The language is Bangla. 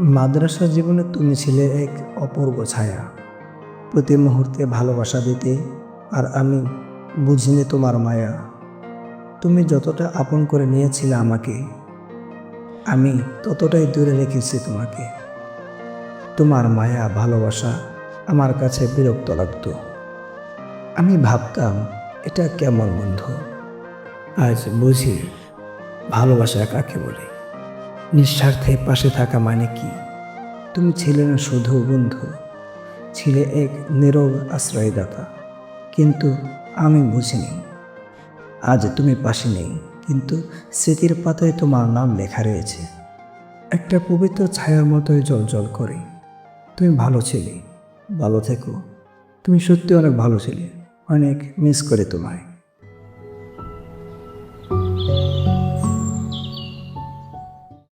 মাদ্রাসা জীবনে তুমি ছিলে এক অপূর্ব ছায়া। প্রতি মুহূর্তে ভালোবাসা দিতে আর আমি বুঝিনি তোমার মায়া। তুমি যতটা আপন করে নিয়েছিলে আমাকে, আমি ততটাই দূরে রেখেছি তোমাকে। তোমার মায়া, ভালোবাসা আমার কাছে বিরক্ত লাগতো। আমি ভাবতাম, এটা কেমন বন্ধু? আজ বুঝি ভালোবাসা কাকে বলে? নিঃস্বার্থে পাশে থাকা মানে কি? তুমি ছিলে না শুধু বন্ধু, ছিলে এক নীরব আশ্রয়দাতা। কিন্তু আমি বুঝিনি, আজ তুমি পাশে নেই, কিন্তু স্মৃতির পাতায় তোমার নাম লেখা রয়েছে। একটা পবিত্র ছায়ার মতোই জল জল করে। তুমি ভালো ছিলে, ভালো থেকো। তুমি সত্যি অনেক ভালো ছিলে, অনেক মিস করে তোমায়।